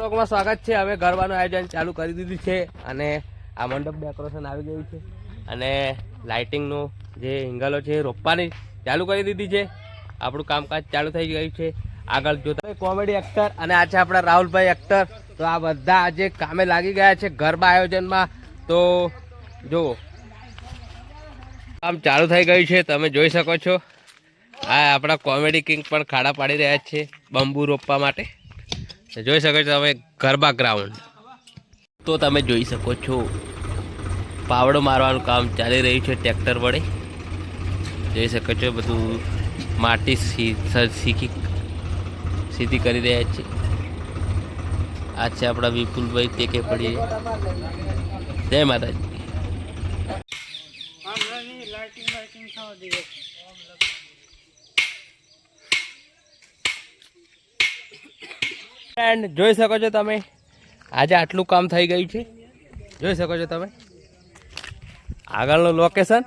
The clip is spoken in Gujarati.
બ્લોગમાં સ્વાગત છે. હવે ગરબાનું આયોજન ચાલુ કરી દીધું છે અને આ મંડપ ડેકોરેશન આવી ગયું છે. અને લાઇટિંગનું જે હિંગલો છે રોપવાની ચાલુ કરી દીધી છે. આપણું કામકાજ ચાલુ થઈ ગયું છે. આગળ જોતા કોમેડી એક્ટર અને આ છે આપણા રાહુલભાઈ એક્ટર તો આ બધા આજે કામે લાગી ગયા છે ગરબા આયોજનમાં. તો જુઓ. કામ ચાલુ થઈ ગયું છે. તમે જોઈ શકો છો. આ આપણા કોમેડી કિંગ પણ ખાડા પાડી રહ્યા છે. બંબુ રોપવા માટે. જોઈ શકો છો તમે ગરબા ગ્રાઉન્ડ તો તમે જોઈ શકો છો પાવડો મારવાનું કામ ચાલી રહ્યું છે ટ્રેક્ટર વડે. જોઈ શકો છો બધું માટી સી- શીખી સીધી કરી રહ્યા છે. આ છે આપણા વિપુલભાઈ તે કે પડીએ. જય માતાજી. એન્ડ જોઈ શકો છો તમે. આજે આટલું કામ થઈ ગયું છે. જોઈ શકો છો તમે. આગળનું લોકેશન